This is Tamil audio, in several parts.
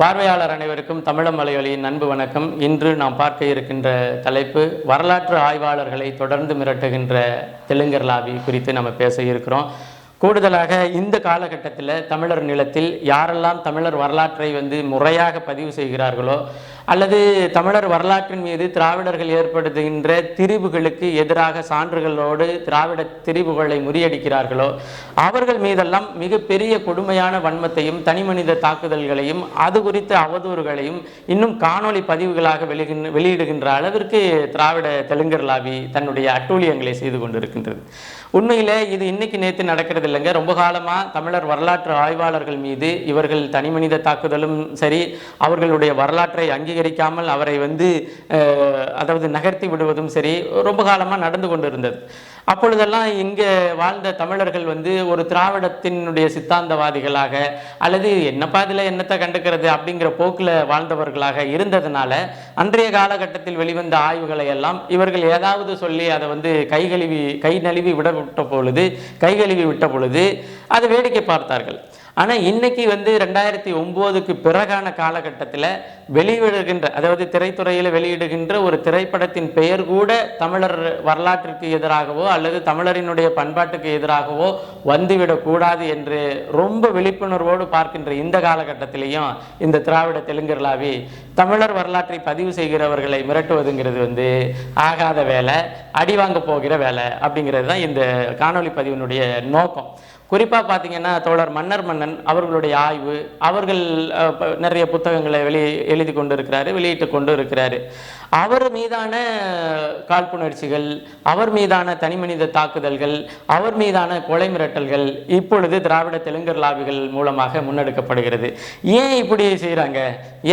பார்வையாளர் அனைவருக்கும் தமிழம் மலையொலியின் அன்பு வணக்கம். இன்று நாம் பார்க்க இருக்கின்ற தலைப்பு வரலாற்று ஆய்வாளர்களை தொடர்ந்து மிரட்டுகின்ற தெலுங்கர் லாபி குறித்து நம்ம பேச இருக்கிறோம். கூடுதலாக இந்த காலகட்டத்தில் தமிழர் நிலத்தில் யாரெல்லாம் தமிழர் வரலாற்றை வந்து முறையாக பதிவு செய்கிறார்களோ அல்லது தமிழர் வரலாற்றின் மீது திராவிடர்கள் ஏற்படுத்துகின்ற திரிவுகளுக்கு எதிராக சான்றுகளோடு திராவிட திரிவுகளை முறியடிக்கிறார்களோ அவர்கள் மீதெல்லாம் மிகப்பெரிய கொடுமையான வன்மத்தையும் தனிமனித தாக்குதல்களையும் அது குறித்த அவதூறுகளையும் இன்னும் காணொளி பதிவுகளாக வெளிகின்ற வெளியிடுகின்ற அளவிற்கு திராவிட தெலுங்கர் லாபி தன்னுடைய அட்டூழியங்களை செய்து கொண்டிருக்கின்றது. உண்மையிலே இது இன்னைக்கு நேற்று நடக்கிறது இல்லைங்க ரொம்ப காலமாக தமிழர் வரலாற்று ஆய்வாளர்கள் மீது இவர்கள் தனிமனித தாக்குதலும் சரி அவர்களுடைய வரலாற்றை அங்கீகரிக்காமல் அவரை வந்து அதாவது நகர்த்தி விடுவதும் சரி ரொம்ப காலமாக நடந்து கொண்டிருந்தது. அப்பொழுதெல்லாம் இங்கே வாழ்ந்த தமிழர்கள் வந்து ஒரு திராவிடத்தினுடைய சித்தாந்தவாதிகளாக அல்லது என்னப்பா இதில் என்னத்தை கண்டுக்கிறது அப்படிங்கிற போக்கில் வாழ்ந்தவர்களாக இருந்ததுனால அன்றைய காலகட்டத்தில் வெளிவந்த ஆய்வுகளை எல்லாம் இவர்கள் ஏதாவது சொல்லி அதை வந்து கைகழுவி கை நழுவி விட விட்ட பொழுது கைகழுவி விட்ட பொழுது அதை வேடிக்கை பார்த்தார்கள். ஆனால் இன்னைக்கு வந்து ரெண்டாயிரத்தி ஒம்போதுக்கு பிறகான காலகட்டத்தில் வெளியிடுகின்ற அதாவது திரைத்துறையில் வெளியிடுகின்ற ஒரு திரைப்படத்தின் பெயர் கூட தமிழர் வரலாற்றிற்கு எதிராகவோ அல்லது தமிழரினுடைய பண்பாட்டுக்கு எதிராகவோ வந்துவிடக்கூடாது என்று ரொம்ப விழிப்புணர்வோடு பார்க்கின்ற இந்த காலகட்டத்திலையும் இந்த திராவிட தெலுங்குலாவி தமிழர் வரலாற்றை பதிவு செய்கிறவர்களை மிரட்டுவதுங்கிறது வந்து ஆகாத வேலை அடி வாங்க போகிற வேலை அப்படிங்கிறது தான் இந்த காணொளி பதிவினுடைய நோக்கம். குறிப்பாக பார்த்தீங்கன்னா தோழர் மன்னர் மன்னன் அவர்களுடைய ஆய்வு அவர்கள் நிறைய புத்தகங்களை வெளி எழுதி கொண்டு இருக்கிறாரு வெளியிட்டு கொண்டு இருக்கிறாரு அவர் மீதான காழ்ப்புணர்ச்சிகள் அவர் மீதான தனிமனித தாக்குதல்கள் அவர் மீதான கொலை மிரட்டல்கள் இப்பொழுது திராவிட தெலுங்கர் லாபிகள் மூலமாக முன்னெடுக்கப்படுகிறது. ஏன் இப்படி செய்கிறாங்க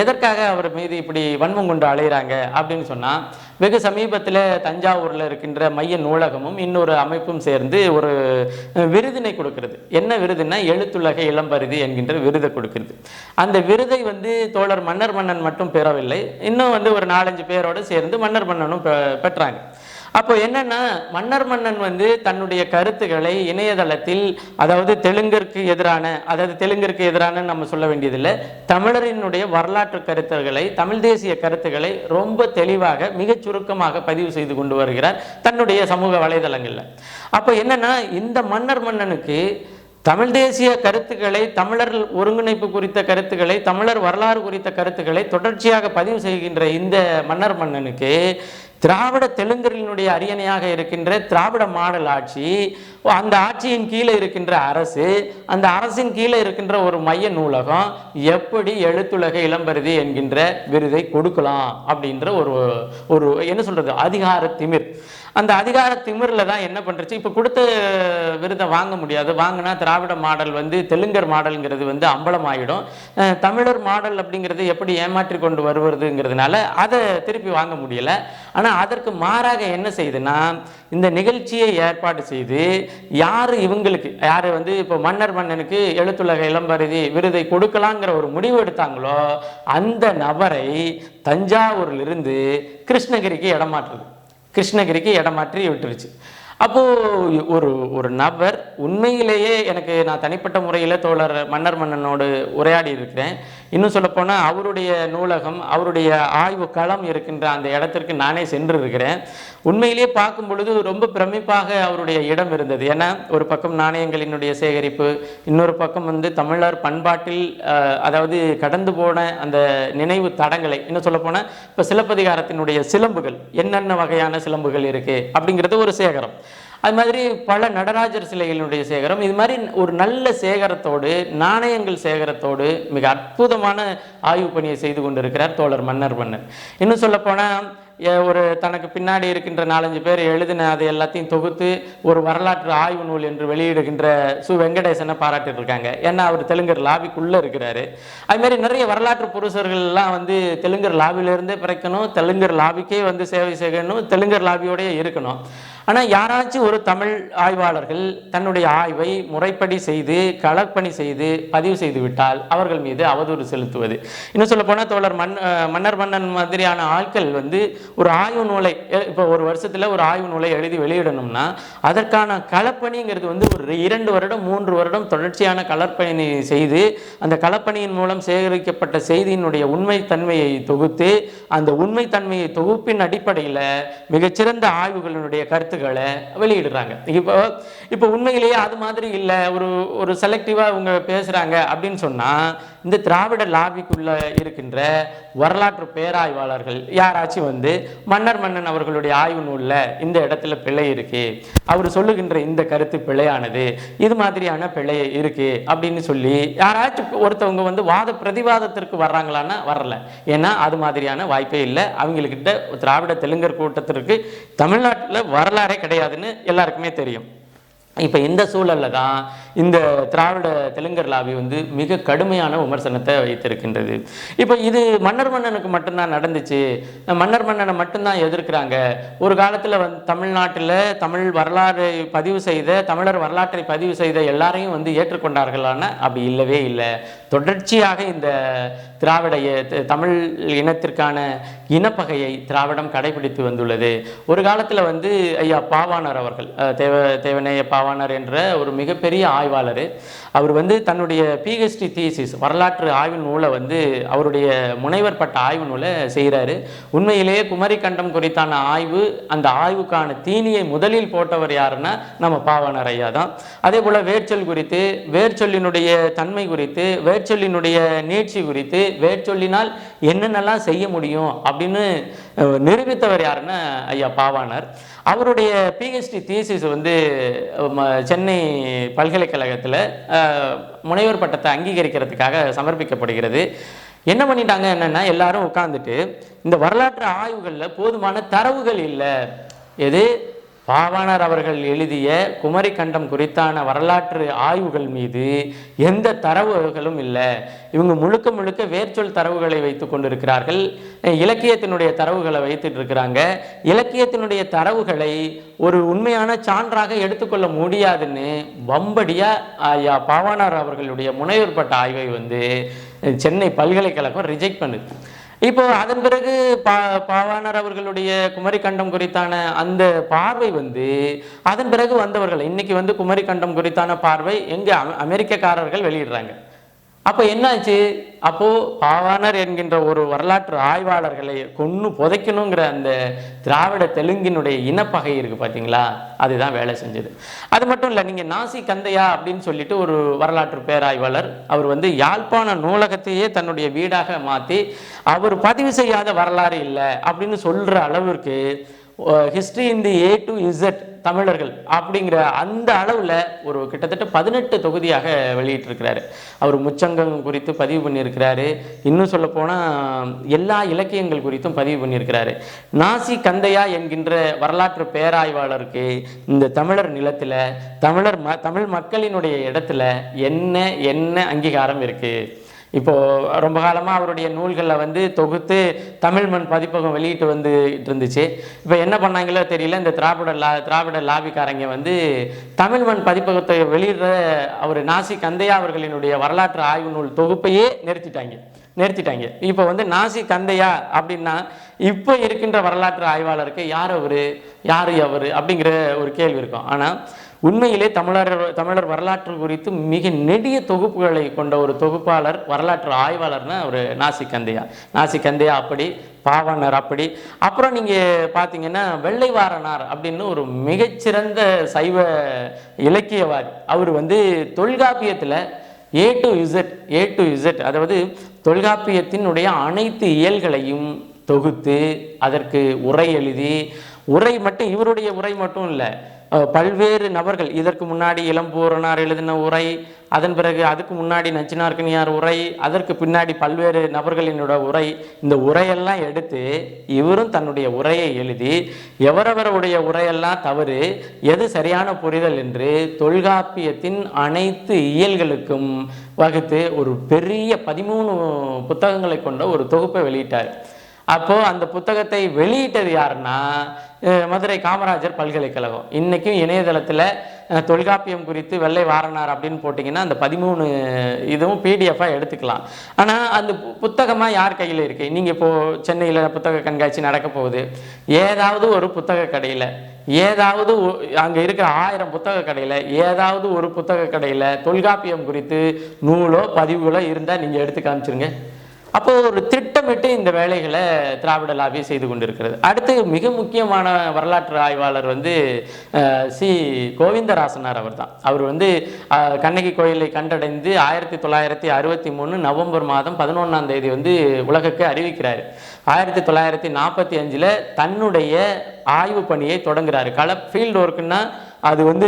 எதற்காக அவர் மீது இப்படி வன்மம் கொண்டு அலைகிறாங்க அப்படின்னு சொன்னால் வெகு சமீபத்தில் தஞ்சாவூரில் இருக்கின்ற மைய நூலகமும் இன்னொரு அமைப்பும் சேர்ந்து ஒரு விருதினை கொடுக்கிறது. என்ன விருதுன்னா எழுத்துலக இளம்பருதி என்கின்ற விருதை கொடுக்கிறது. அந்த விருதை வந்து தோழர் மன்னர் மன்னன் மட்டும் பெறவில்லை. இன்னும் வந்து ஒரு நாலஞ்சு பேரோடு சேர்ந்து மன்னர் மன்னனும் பெற்றாங்க. அப்போ என்னன்னா மன்னர் மன்னன் வந்து தன்னுடைய கருத்துக்களை இணையதளத்தில் அதாவது தெலுங்கிற்கு எதிரான அதாவது தெலுங்கிற்கு எதிரான நம்ம சொல்ல வேண்டியதில்லை தமிழரினுடைய வரலாற்று கருத்துக்களை தமிழ் தேசிய கருத்துக்களை ரொம்ப தெளிவாக மிகச் சுருக்கமாக பதிவு செய்து கொண்டு வருகிறார் தன்னுடைய சமூக வலைதளங்களில். அப்போ என்னன்னா இந்த மன்னர் மன்னனுக்கு தமிழ் தேசிய கருத்துக்களை தமிழர் ஒருங்கிணைப்பு குறித்த கருத்துக்களை தமிழர் வரலாறு குறித்த கருத்துக்களை தொடர்ச்சியாக பதிவு செய்கின்ற இந்த மன்னர் மன்னனுக்கு திராவிட தெலுங்கரினுடைய அரியணையாக இருக்கின்ற திராவிட மாடல் ஆட்சி அந்த ஆட்சியின் கீழே இருக்கின்ற அரசு அந்த அரசின் கீழே இருக்கின்ற ஒரு மைய நூலகம் எப்படி எழுத்துலக இளம்பருதி என்கின்ற விருதை கொடுக்கலாம் அப்படின்ற ஒரு ஒரு என்ன சொல்றது அதிகார திமிர் அந்த அதிகார திமிரில் தான் என்ன பண்ணுறச்சு இப்போ கொடுத்த விருதை வாங்க முடியாது. வாங்கினா திராவிட மாடல் வந்து தெலுங்கர் மாடல்ங்கிறது வந்து அம்பலமாயிடும். தமிழர் மாடல் அப்படிங்கிறது எப்படி ஏமாற்றி கொண்டு வருவதுங்கிறதுனால அதை திருப்பி வாங்க முடியல. ஆனால் அதற்கு மாறாக என்ன செய்யுதுன்னா இந்த நிகழ்ச்சியை ஏற்பாடு செய்து யார் இவங்களுக்கு யார் வந்து இப்போ மன்னர் மன்னனுக்கு எழுத்துலக இளம்பருதி விருதை கொடுக்கலாங்கிற ஒரு முடிவு எடுத்தாங்களோ அந்த நபரை தஞ்சாவூரிலிருந்து கிருஷ்ணகிரிக்கு இடமாற்றுது கிருஷ்ணகிரிக்கு இடமாற்றி விட்டுருச்சு. அப்போது ஒரு ஒரு நபர் உண்மையிலேயே எனக்கு நான் தனிப்பட்ட முறையில் தோழர் மன்னர் மன்னனோடு உரையாடி இருக்கிறேன் இன்னும் சொல்லப்போனால் அவருடைய நூலகம் அவருடைய ஆய்வு களம் இருக்கின்ற அந்த இடத்திற்கு நானே சென்று இருக்கிறேன் உண்மையிலேயே பார்க்கும் பொழுது ரொம்ப பிரமிப்பாக அவருடைய இடம் இருந்தது. ஏன்னா ஒரு பக்கம் நாணயங்களினுடைய சேகரிப்பு இன்னொரு பக்கம் வந்து தமிழர் பண்பாட்டில் அதாவது கடந்து போன அந்த நினைவு தடங்களை இன்னும் சொல்லப்போனால் இப்போ சிலப்பதிகாரத்தினுடைய சிலம்புகள் என்னென்ன வகையான சிலம்புகள் இருக்குது அப்படிங்கிறது ஒரு சேகரம். அது மாதிரி பல நடராஜர் சிலைகளினுடைய சேகரம். இது மாதிரி ஒரு நல்ல சேகரத்தோடு நாணயங்கள் சேகரத்தோடு மிக அற்புதமான ஆய்வு பணியை செய்து கொண்டிருக்கிறார் தோழர் மன்னர் மன்னர் இன்னும் சொல்லப்போனால் ஒரு தனக்கு பின்னாடி இருக்கின்ற நாலஞ்சு பேர் எழுதின அதை எல்லாத்தையும் தொகுத்து ஒரு வரலாற்று ஆய்வு நூல் என்று வெளியிடுகின்ற சு. வெங்கடேசனை பாராட்டிட்டு இருக்காங்க. ஏன்னா அவர் தெலுங்கர் லாபிக்குள்ளே இருக்கிறாரு. அது மாதிரி நிறைய வரலாற்று புருஷர்கள்லாம் வந்து தெலுங்கர் லாபியிலேருந்தே பிறக்கணும். தெலுங்கர் லாபிக்கே வந்து சேவை செய்யணும். தெலுங்கர் லாபியோடய இருக்கணும். ஆனால் யாராச்சும் ஒரு தமிழ் ஆய்வாளர்கள் தன்னுடைய ஆய்வை முறைப்படி செய்து களப்பணி செய்து பதிவு செய்து விட்டால் அவர்கள் மீது அவதூறு செலுத்துவது. இன்னும் சொல்ல போனால் தோழர் மன் மன்னர் மன்னன் மாதிரியான ஆட்கள் வந்து ஒரு ஆய்வு நூலை இப்போ ஒரு வருஷத்தில் ஒரு ஆய்வு நூலை எழுதி வெளியிடணும்னா அதற்கான களப்பணிங்கிறது வந்து ஒரு இரண்டு வருடம் மூன்று வருடம் தொடர்ச்சியான களப்பணி செய்து அந்த களப்பணியின் மூலம் சேகரிக்கப்பட்ட செய்தியினுடைய உண்மை தன்மையை தொகுத்து அந்த உண்மை தன்மையை தொகுப்பின் அடிப்படையில் மிகச்சிறந்த ஆய்வுகளினுடைய கருத்துக்களை வெளியிடுறாங்க. இப்போ இப்போ உண்மையிலேயே அது மாதிரி இல்லை. ஒரு ஒரு செலக்டிவாக இவங்க பேசுகிறாங்க அப்படின்னு சொன்னால் இந்த திராவிட லாபிக்குள்ளே இருக்கின்ற வரலாற்று பேராய்வாளர்கள் யாராச்சும் வந்து மன்னர் மன்னன் அவர்களுடைய ஆய்வு நூலில் இந்த இடத்துல பிழை இருக்கு. அவர் சொல்லுகின்ற இந்த கருத்து பிழையானது இது மாதிரியான பிழை இருக்கு அப்படின்னு சொல்லி யாராச்சும் ஒருத்தவங்க வந்து வாத பிரதிவாதத்திற்கு வர்றாங்களான்னா வரல. ஏன்னா அது மாதிரியான வாய்ப்பே இல்லை. அவங்கக்கிட்ட திராவிட தெலுங்கர் கூட்டத்திற்கு தமிழ்நாட்டில் வரலாறே கிடையாதுன்னு எல்லாருக்குமே தெரியும். இப்போ இந்த சூழலில் தான் இந்த திராவிட தெலுங்கர் லாபி வந்து மிக கடுமையான விமர்சனத்தை வைத்திருக்கின்றது. இப்போ இது மன்னர் மன்னனுக்கு மட்டும்தான் நடந்துச்சு. மன்னர் மன்னனை மட்டும்தான் எதிர்க்கிறாங்க. ஒரு காலத்தில் வந்து தமிழ்நாட்டில் தமிழ் வரலாறை பதிவு செய்த தமிழர் வரலாற்றை பதிவு செய்த எல்லாரையும் வந்து ஏற்றுக்கொண்டார்களான அப்படி இல்லவே இல்லை. தொடர்ச்சியாக இந்த திராவிட தமிழ் இனத்திற்கான இனப்பகையை திராவிடம் கடைபிடித்து வந்துள்ளது. ஒரு காலத்தில் வந்து ஐயா பாவாணர் அவர்கள் தேவ தேவநேய பாவாணர் என்ற ஒரு மிகப்பெரிய ஆய்வாளர் அவர் வந்து தன்னுடைய பிஹெச்டி தீசிஸ் வரலாற்று ஆய்வு நூலை வந்து அவருடைய முனைவர் பட்ட ஆய்வு நூலை செய்கிறாரு. உண்மையிலேயே குமரி கண்டம் குறித்தான ஆய்வு அந்த ஆய்வுக்கான தீனியை முதலில் போட்டவர் யாருன்னா நம்ம பாவாணர் ஐயா தான். அதே போல் வேர்ச்சொல் குறித்து வேர்ச்சொல்லினுடைய தன்மை குறித்து வேர்ச்சொல்லினுடைய நீட்சி குறித்து வேர்ச்சொல்லினால் என்னென்னலாம் செய்ய முடியும் அப்படின்னு நிரூபித்தவர் யாருன்னா ஐயா பாவாணர். அவருடைய பிஹெச்டி தீசிஸ் வந்து சென்னை பல்கலைக்கழகத்தில் முனைவர் பட்டத்தை அங்கீகரிக்கிறதுக்காக சமர்ப்பிக்கப்படுகிறது. என்ன பண்ணிட்டாங்க? என்னன்னா எல்லாரும் உட்காந்துட்டு இந்த வரலாற்று ஆய்வுகளில் போதுமான தரவுகள் இல்லை. எது? பாவாணர் அவர்கள் எழுதிய குமரி கண்டம் குறித்தான வரலாற்று ஆய்வுகள் மீது எந்த தரவுகளும் இல்லை. இவங்க முழுக்க முழுக்க வேர்ச்சொல் தரவுகளை வைத்து கொண்டிருக்கிறார்கள். இலக்கியத்தினுடைய தரவுகளை வைத்துட்டு இருக்கிறாங்க. இலக்கியத்தினுடைய தரவுகளை ஒரு உண்மையான சான்றாக எடுத்துக்கொள்ள முடியாதுன்னு வம்படியாக ஐயா பாவாணர் அவர்களுடைய முனைவர்பட்ட ஆய்வை வந்து சென்னை பல்கலைக்கழகம் ரிஜெக்ட் பண்ணுது. இப்போ அதன் பிறகு பா பாவாணர் அவர்களுடைய குமரி கண்டம் குறித்தான அந்த பார்வை வந்து அதன் பிறகு வந்தவர்கள் இன்னைக்கு வந்து குமரி கண்டம் குறித்தான பார்வை எங்க அமெரிக்கக்காரர்கள் வெளியிடுறாங்க. அப்போ என்னாச்சு? அப்போ பாவாணர் என்கின்ற ஒரு வரலாற்று ஆய்வாளர்களை கொன்று புதைக்கணுங்கிற அந்த திராவிட தெலுங்கினுடைய இனப்பகை இருக்கு பாத்தீங்களா? அதுதான் வேலை செஞ்சது. அது மட்டும் இல்லை நீங்க நாசி கந்தையா அப்படின்னு சொல்லிட்டு ஒரு வரலாற்று பேராய்வாளர் அவர் வந்து யாழ்ப்பாண நூலகத்தையே தன்னுடைய வீடாக மாத்தி அவர் பதிவு செய்யாத வரலாறு இல்லை அப்படின்னு சொல்ற அளவிற்கு history in the A to Z தமிழர்கள் அப்படிங்கிற அந்த அளவில் ஒரு கிட்டத்தட்ட பதினெட்டு தொகுதியாக வெளியிட்டிருக்கிறாரு. அவர் முச்சங்கம் குறித்து பதிவு பண்ணியிருக்கிறாரு. இன்னும் சொல்லப்போனால் எல்லா இலக்கியங்கள் குறித்தும் பதிவு பண்ணியிருக்கிறாரு. நாசி கந்தையா என்கின்ற வரலாற்று பேராய்வாளருக்கு இந்த தமிழர் நிலத்தில் தமிழர் ம தமிழ் மக்களினுடைய இடத்துல என்ன என்ன அங்கீகாரம் இருக்குது இப்போது ரொம்ப காலமாக அவருடைய நூல்களில் வந்து தொகுத்து தமிழ் மண் பதிப்பகம் வெளியிட்டு வந்து இருந்துச்சு. இப்போ என்ன பண்ணாங்களோ தெரியல இந்த திராவிட லா திராவிட லாபிக்காரங்க வந்து தமிழ் மண் பதிப்பகத்தை வெளியிடுற அவர் நாசி கந்தையா அவர்களினுடைய வரலாற்று ஆய்வு நூல் தொகுப்பையே நிறுத்திட்டாங்க நிறுத்திட்டாங்க. இப்போ வந்து நாசி கந்தையா அப்படின்னா இப்போ இருக்கின்ற வரலாற்று ஆய்வாளருக்கு யார் அவர் யார் அவர் அப்படிங்கிற ஒரு கேள்வி இருக்கும். ஆனால் உண்மையிலே தமிழர் தமிழர் வரலாற்று குறித்து மிக நெடிய தொகுப்புகளை கொண்ட ஒரு தொகுப்பாளர் வரலாற்று ஆய்வாளர்னா ஒரு நாசி கந்தையா. நாசி கந்தையா அப்படி பாவாணர் அப்படி. அப்புறம் நீங்கள் பார்த்தீங்கன்னா வெள்ளைவாரனார் அப்படின்னு ஒரு மிகச்சிறந்த சைவ இலக்கியவாதி. அவர் வந்து தொல்காப்பியத்தில் A to Z A to Z அதாவது தொல்காப்பியத்தினுடைய அனைத்து இயல்களையும் தொகுத்து அதற்கு உரை எழுதி உரை மட்டும் இவருடைய உரை மட்டும் இல்லை பல்வேறு நபர்கள் இதற்கு முன்னாடி இளம்பூரனார் எழுதின உரை அதன் பிறகு அதுக்கு முன்னாடி நச்சினார்கனியார் உரை அதற்கு பின்னாடி பல்வேறு நபர்களினோட உரை இந்த உரையெல்லாம் எடுத்து இவரும் தன்னுடைய உரையை எழுதி எவரவருடைய உரையெல்லாம் தவறு எது சரியான புரிதல் என்று தொல்காப்பியத்தின் அனைத்து இயல்களுக்கும் வகுத்து ஒரு பெரிய பதிமூணு புத்தகங்களை கொண்ட ஒரு தொகுப்பை வெளியிட்டார். அப்போது அந்த புத்தகத்தை வெளியிட்டது யாருன்னா மதுரை காமராஜர் பல்கலைக்கழகம். இன்றைக்கும் இணையதளத்தில் தொல்காப்பியம் குறித்து வெள்ளை வாரனார் அப்படின்னு போட்டிங்கன்னா அந்த பதிமூணு இதுவும் பிடிஎஃபாக எடுத்துக்கலாம். ஆனால் அந்த புத்தகமாக யார் கையில் இருக்குது நீங்கள் இப்போது சென்னையில் புத்தக கண்காட்சி நடக்க போகுது. ஏதாவது ஒரு புத்தக கடையில் ஏதாவது அங்கே இருக்கிற ஆயிரம் புத்தக கடையில் ஏதாவது ஒரு புத்தக கடையில் தொல்காப்பியம் குறித்து நூலோ பதிவுகளோ இருந்தால் நீங்கள் எடுத்து காமிச்சிருங்க. அப்போ ஒரு திட்டமிட்டு இந்த வேலைகளை திராவிட லாபி செய்து கொண்டிருக்கிறது. அடுத்து மிக முக்கியமான வரலாற்று ஆய்வாளர் வந்து சி. கோவிந்தராசனார் அவர் தான் அவர் வந்து கண்ணகி கோயிலை கண்டடைந்து ஆயிரத்தி தொள்ளாயிரத்தி அறுபத்தி மூணு நவம்பர் மாதம் பதினொன்றாம் தேதி வந்து உலகுக்கு அறிவிக்கிறார். ஆயிரத்தி தொள்ளாயிரத்தி நாற்பத்தி அஞ்சில் தன்னுடைய ஆய்வு பணியை தொடங்குறாரு. கள ஃபீல்டு ஒர்க்குன்னா அது வந்து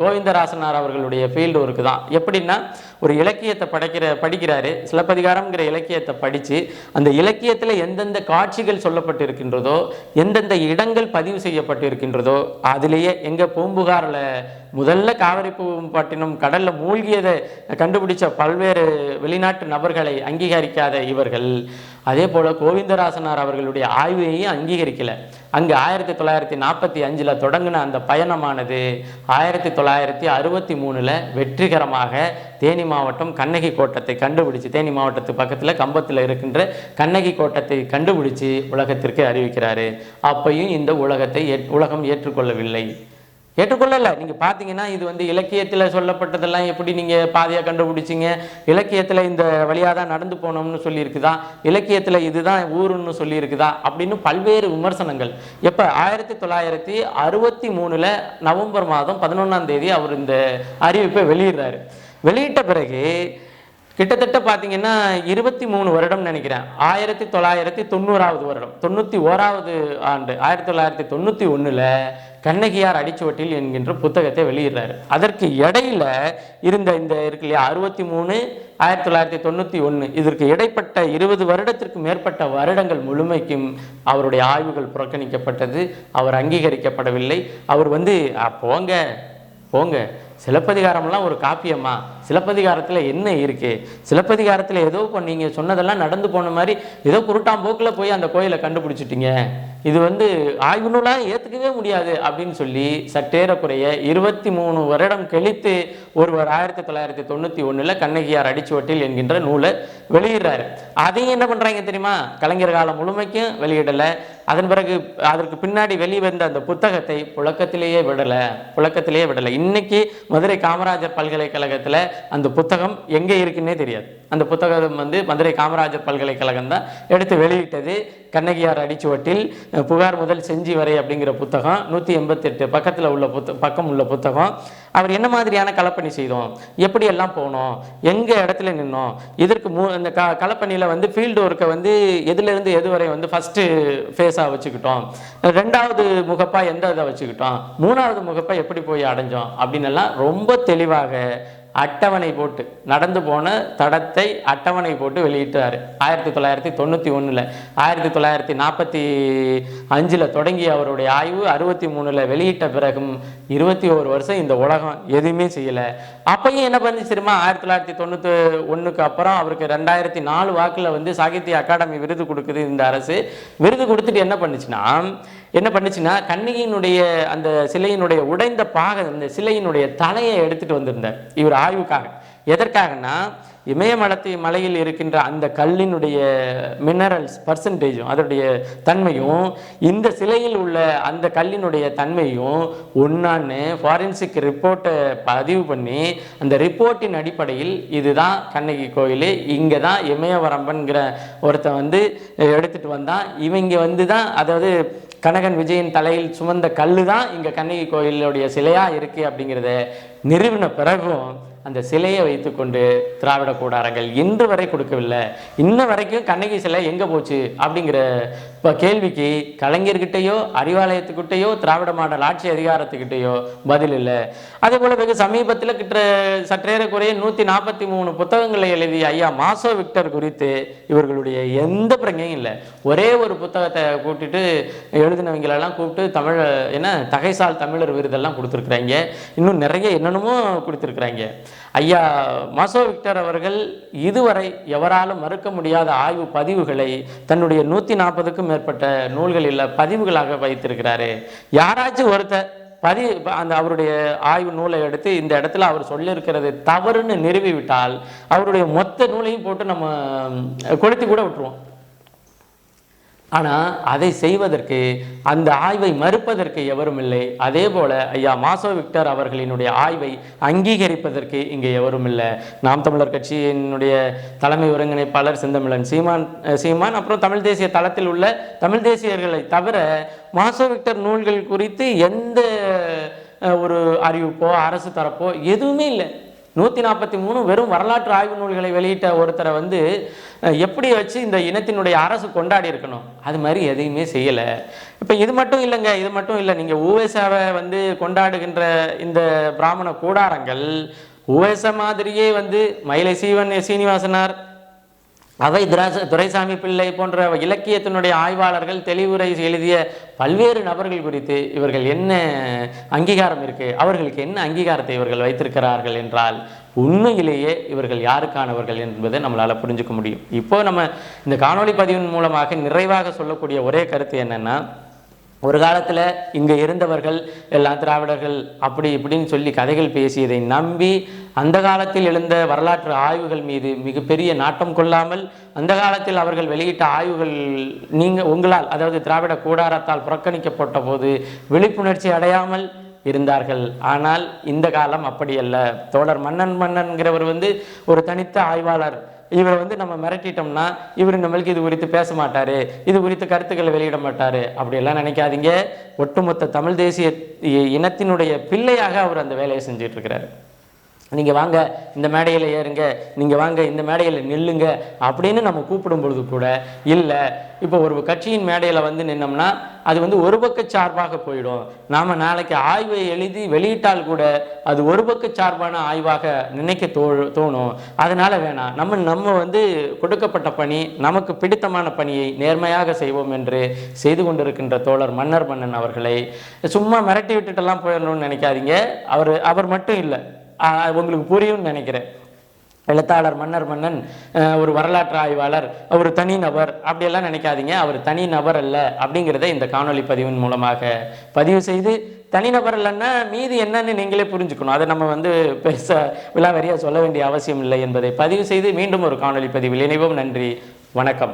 கோவிந்தராசனார் அவர்களுடைய ஃபீல்டு ஒர்க்கு தான். எப்படின்னா ஒரு இலக்கியத்தை படைக்கிற படிக்கிறாரு. சிலப்பதிகாரம்ங்கிற இலக்கியத்தை படித்து அந்த இலக்கியத்தில் எந்தெந்த காட்சிகள் சொல்லப்பட்டிருக்கின்றதோ எந்தெந்த இடங்கள் பதிவு செய்யப்பட்டிருக்கின்றதோ அதிலேயே எங்கள் பூம்புகாரில் முதல்ல காவிரி பூம்பட்டினம் கடலில் மூழ்கியதை கண்டுபிடிச்ச பல்வேறு வெளிநாட்டு நபர்களை அங்கீகரிக்காத இவர்கள். அதே போல் கோவிந்தராசனார் அவர்களுடைய ஆய்வையும் அங்கீகரிக்கல. அங்கு ஆயிரத்தி தொள்ளாயிரத்தி நாற்பத்தி அஞ்சில் தொடங்கின அந்த பயணமானது ஆயிரத்தி தொள்ளாயிரத்தி அறுபத்தி மூணில் வெற்றிகரமாக தேனி மாவட்டம் கண்ணகி கோட்டத்தை கண்டுபிடிச்சு தேனி மாவட்டத்து பக்கத்தில் கம்பத்தில் இருக்கின்ற கண்ணகி கோட்டத்தை கண்டுபிடிச்சு உலகத்திற்கு அறிவிக்கிறாரு. அப்பையும் இந்த உலகத்தை உலகம் ஏற்றுக்கொள்ளவில்லை. ஏற்றுக்கொள்ளலை. நீங்கள் பார்த்தீங்கன்னா இது வந்து இலக்கியத்தில் சொல்லப்பட்டதெல்லாம் எப்படி நீங்கள் பாதியாக கண்டுபிடிச்சிங்க? இலக்கியத்தில் இந்த வழியாக தான் நடந்து போனோம்னு சொல்லியிருக்குதா? இலக்கியத்தில் இதுதான் ஊருன்னு சொல்லியிருக்குதா? அப்படின்னு பல்வேறு விமர்சனங்கள். எப்போ? ஆயிரத்தி தொள்ளாயிரத்தி அறுபத்தி மூணில் நவம்பர் மாதம் பதினொன்றாம் தேதி அவர் இந்த அறிவிப்பை வெளியிடுறாரு. வெளியிட்ட பிறகு கிட்டத்தட்ட பார்த்தீங்கன்னா இருபத்தி மூணு வருடம் நினைக்கிறேன். ஆயிரத்தி தொள்ளாயிரத்தி தொண்ணூறாவது வருடம். தொண்ணூற்றி ஓராவது ஆண்டு. ஆயிரத்தி தொள்ளாயிரத்தி தொண்ணூற்றி ஒன்றில் கண்ணகியார் அடிச்சுவட்டில் என்கின்ற புத்தகத்தை வெளியிடுறாரு. அதற்கு இடையில இருந்த இந்த இருக்கு இல்லையா அறுபத்தி மூணு ஆயிரத்தி தொள்ளாயிரத்தி தொண்ணூற்றி ஒன்று இதற்கு இடைப்பட்ட இருபது வருடத்திற்கு மேற்பட்ட வருடங்கள் முழுமைக்கும் அவருடைய ஆய்வுகள் புறக்கணிக்கப்பட்டது. அவர் அங்கீகரிக்கப்படவில்லை. அவர் வந்து போங்க போங்க. சிலப்பதிகாரம்லாம் ஒரு காப்பியம்மா. சிலப்பதிகாரத்தில் என்ன இருக்குது சிலப்பதிகாரத்தில் ஏதோ இப்போ நீங்கள் சொன்னதெல்லாம் நடந்து போன மாதிரி ஏதோ குருட்டாம்போக்கில் போய் அந்த கோயிலை கண்டுபிடிச்சிட்டிங்க. இது வந்து ஆய்வு நூலாக ஏற்றுக்கவே முடியாது அப்படின்னு சொல்லி சற்றேறக்குறைய இருபத்தி மூணு வருடம் கழித்து ஒருவர் ஆயிரத்தி தொள்ளாயிரத்தி தொண்ணூற்றி ஒன்றில் கண்ணகியார் அடிச்சுவட்டில் என்கின்ற நூலை வெளியிடுறாரு. அதையும் என்ன பண்ணுறாங்க தெரியுமா? கலைஞர் காலம் முழுமைக்கும் வெளியிடலை. அதன் பிறகு அதற்கு பின்னாடி வெளிவந்த அந்த புத்தகத்தை புழக்கத்திலேயே விடலை. புழக்கத்திலேயே விடலை. இன்னைக்கு மதுரை காமராஜர் பல்கலைக்கழகத்தில் அந்த புத்தகம் எங்கே இருக்குன்னே தெரியாது. அந்த புத்தகம் வந்து மதுரை காமராஜர் பல்கலைக்கழகம் தான் எடுத்து வெளியிட்டது. கண்ணகியார் அடிச்சுவட்டில் புகார் முதல் செஞ்சி வரை அப்படிங்கிற புத்தகம் நூற்றி எண்பத்தெட்டு பக்கத்தில் உள்ள புத்த பக்கம் உள்ள புத்தகம். அவர் என்ன மாதிரியான கலப்பணி செய்தோம்? எப்படியெல்லாம் போனோம்? எங்கே இடத்துல நின்னோம்? இதற்கு மூ இந்த க கலப்பணியில் வந்து ஃபீல்டு ஒர்க்கை வந்து எதுலேருந்து எது வரை வந்து ஃபஸ்ட்டு ஃபேஸாக வச்சுக்கிட்டோம்? ரெண்டாவது முகப்பாக எந்த இதை வச்சுக்கிட்டோம்? மூணாவது முகப்பாக எப்படி போய் அடைஞ்சோம்? அப்படின்னு எல்லாம் ரொம்ப தெளிவாக அட்டவணை போட்டு நடந்து போன தடத்தை அட்டவணை போட்டு வெளியிட்டார். ஆயிரத்தி தொள்ளாயிரத்தி தொண்ணூற்றி ஒன்றில் ஆயிரத்தி தொள்ளாயிரத்தி நாற்பத்தி அஞ்சில் தொடங்கிய அவருடைய ஆய்வு அறுபத்தி மூணில் வெளியிட்ட பிறகும் இருபத்தி ஒரு வருஷம் இந்த உலகம் எதுவுமே செய்யலை. அப்பையும் என்ன பண்ணுச்சு தெரியுமா? ஆயிரத்தி தொள்ளாயிரத்தி தொண்ணூற்றி ஒன்றுக்கு அப்புறம் அவருக்கு ரெண்டாயிரத்தி நாலு வாக்கில் வந்து சாகித்ய அகாடமி விருது கொடுக்குது இந்த அரசு. விருது கொடுத்துட்டு என்ன பண்ணுச்சுன்னா என்ன பண்ணுச்சுன்னா கண்ணகியினுடைய அந்த சிலையினுடைய உடைந்த பாக அந்த சிலையினுடைய தலையை எடுத்துட்டு வந்திருந்தார். இவர் ஆய்வுக்காக. எதற்காகனா இமயமலத்தை மலையில் இருக்கின்ற அந்த கல்லினுடைய மினரல்ஸ் பர்சன்டேஜும் அதனுடைய தன்மையும் இந்த சிலையில் உள்ள அந்த கல்லினுடைய தன்மையும் ஒன்றான்னு ஃபாரன்சிக் ரிப்போர்ட்டை பதிவு பண்ணி அந்த ரிப்போர்ட்டின் அடிப்படையில் இதுதான் கண்ணகி கோயில். இங்கே தான் இமயவரம்பன்கிற ஒருத்தன் வந்து எடுத்துட்டு வந்தான். இவங்க வந்து தான் அதாவது கனகன் விஜயின் தலையில் சுமந்த கல்லு தான் இங்கே கண்ணகி கோயிலுடைய சிலையாக இருக்குது அப்படிங்கிறத நிறுவின பிறகும் அந்த சிலையை வைத்துக்கொண்டு திராவிட கூடாரங்கள் இன்று வரை கொடுக்கவில்லை. இன்ன வரைக்கும் கண்ணகி சிலை எங்கே போச்சு அப்படிங்கிற இப்போ கேள்விக்கு கலைஞர்கிட்டயோ அறிவாலயத்துக்கிட்டேயோ திராவிட மாடல் ஆட்சி அதிகாரத்துக்கிட்டேயோ பதில் இல்லை. அதே போல் வெகு சமீபத்தில் கிட்ட சற்றேறக்குறைய நூற்றி நாற்பத்தி மூணு புத்தகங்களை எழுதிய ஐயா மாசோ விக்டர் குறித்து இவர்களுடைய எந்த பிரங்கையும் இல்லை. ஒரே ஒரு புத்தகத்தை கூப்பிட்டுட்டு எழுதினவங்களெல்லாம் கூப்பிட்டு தமிழ் என்ன தகைசால் தமிழர் விருதெல்லாம் கொடுத்துருக்குறாங்க. இன்னும் நிறைய என்னென்னமோ கொடுத்துருக்குறாங்க. ஐயா மாசோ விக்டர் அவர்கள் இதுவரை எவராலும் மறுக்க முடியாத ஆய்வு பதிவுகளை தன்னுடைய நூற்றி நாற்பதுக்கும் மேற்பட்ட நூல்களில் பதிவுகளாக வைத்திருக்கிறாரு. யாராச்சும் ஒருத்தர் பதி அந்த அவருடைய ஆய்வு நூலை எடுத்து இந்த இடத்துல அவர் சொல்லியிருக்கிறது தவறுன்னு நிறுவி விட்டால் அவருடைய மொத்த நூலையும் போட்டு நம்ம கொளுத்தி கூட விட்டுருவோம். ஆனால் அதை செய்வதற்கு அந்த ஆய்வை மறுப்பதற்கு எவரும் இல்லை. அதே போல் ஐயா மாசோ விக்டர் அவர்களினுடைய ஆய்வை அங்கீகரிப்பதற்கு இங்கே எவரும் இல்லை. நாம் தமிழர் கட்சியினுடைய தலைமை ஒருங்கிணைப்பாளர் செந்தமிழன். சீமான் சீமான் அப்புறம் தமிழ் தேசிய தளத்தில் உள்ள தமிழ் தேசியர்களை தவிர மாசோ விக்டர் நூல்கள் குறித்து எந்த ஒரு அறிவிப்போ அரசு தரப்போ எதுவுமே இல்லை. நூற்றி நாற்பத்தி மூணு வெறும் வரலாற்று ஆய்வு நூல்களை வெளியிட்ட ஒருத்தரை வந்து எப்படி வச்சு இந்த இனத்தினுடைய அரசு கொண்டாடி இருக்கணும்? அது மாதிரி எதையுமே செய்யலை. இப்போ இது மட்டும் இல்லைங்க இது மட்டும் இல்லை நீங்கள் ஊவேசாவை வந்து கொண்டாடுகின்ற இந்த பிராமண கூடாரங்கள் ஊவேச மாதிரியே வந்து மயிலை சீவன் சீனிவாசனார் அவை துராச துரைசாமி பிள்ளை போன்ற இலக்கியத்தினுடைய ஆய்வாளர்கள் தெளிவுரை எழுதிய பல்வேறு நபர்கள் குறித்து இவர்கள் என்ன அங்கீகாரம் இருக்கு அவர்களுக்கு என்ன அங்கீகாரத்தை இவர்கள் வைத்திருக்கிறார்கள் என்றால் உண்மையிலேயே இவர்கள் யாருக்கானவர்கள் என்பதை நம்மளால புரிஞ்சுக்க முடியும். இப்போ நம்ம இந்த காணொளி பதிவின் மூலமாக நிறைவாக சொல்லக்கூடிய ஒரே கருத்து என்னன்னா ஒரு காலத்தில் இங்கே இருந்தவர்கள் எல்லாம் திராவிடர்கள் அப்படி இப்படின்னு சொல்லி கதைகள் பேசியதை நம்பி அந்த காலத்தில் எழுந்த வரலாற்று ஆய்வுகள் மீது மிகப்பெரிய நாட்டம் கொள்ளாமல் அந்த காலத்தில் அவர்கள் வெளியிட்ட ஆய்வுகள் நீங்கள் உங்களால் அதாவது திராவிட கூடாரத்தால் புறக்கணிக்கப்பட்ட போது விழிப்புணர்ச்சி அடையாமல் இருந்தார்கள். ஆனால் இந்த காலம் அப்படி அல்ல. தோழர் மன்னன் மன்னன்கிறவர் வந்து ஒரு தனித்த ஆய்வாளர். இவரை வந்து நம்ம மிரட்டிட்டோம்னா இவர் நம்மளுக்கு இது குறித்து பேச மாட்டார் இது குறித்து கருத்துக்களை வெளியிட மாட்டார் அப்படியெல்லாம் நினைக்காதீங்க. ஒட்டுமொத்த தமிழ் தேசிய இனத்தினுடைய பிள்ளையாக அவர் அந்த வேலையை செஞ்சிட்ருக்கிறாரு நீங்கள் வாங்க இந்த மேடையில் ஏறுங்க நீங்கள் வாங்க இந்த மேடையில் நில்லுங்க அப்படின்னு நம்ம கூப்பிடும் பொழுது கூட இல்லை இப்போ ஒரு கட்சியின் மேடையில் வந்து நின்னோம்னா அது வந்து ஒரு பக்க சார்பாக போயிடும். நாம் நாளைக்கு ஆய்வை எழுதி வெளியிட்டால் கூட அது ஒரு பக்க சார்பான ஆய்வாக நினைக்க தோ தோணும். அதனால் வேணாம். நம்ம நம்ம வந்து கொடுக்கப்பட்ட பணி நமக்கு பிடித்தமான பணியை நேர்மையாக செய்வோம் என்று செய்து கொண்டிருக்கின்ற தோழர் மன்னர் மன்னன் அவர்களை சும்மா மிரட்டி விட்டுட்டெல்லாம் போயிடணும்னு நினைக்காதீங்க. அவர் அவர் மட்டும் இல்லை. உங்களுக்கு புரியும்னு நினைக்கிறேன். எழுத்தாளர் மன்னர் மன்னன் ஒரு வரலாற்று ஆய்வாளர் ஒரு தனிநபர் அப்படியெல்லாம் நினைக்காதீங்க. அவர் தனி நபர் அல்ல அப்படிங்கிறத இந்த காணொலி பதிவின் மூலமாக பதிவு செய்து தனிநபர் இல்லைன்னா மீதி என்னன்னு நீங்களே புரிஞ்சுக்கணும். அதை நம்ம வந்து பெருச விழாவரியாக சொல்ல வேண்டிய அவசியம் இல்லை என்பதை பதிவு செய்து மீண்டும் ஒரு காணொலி பதிவில் இணைவோம். நன்றி. வணக்கம்.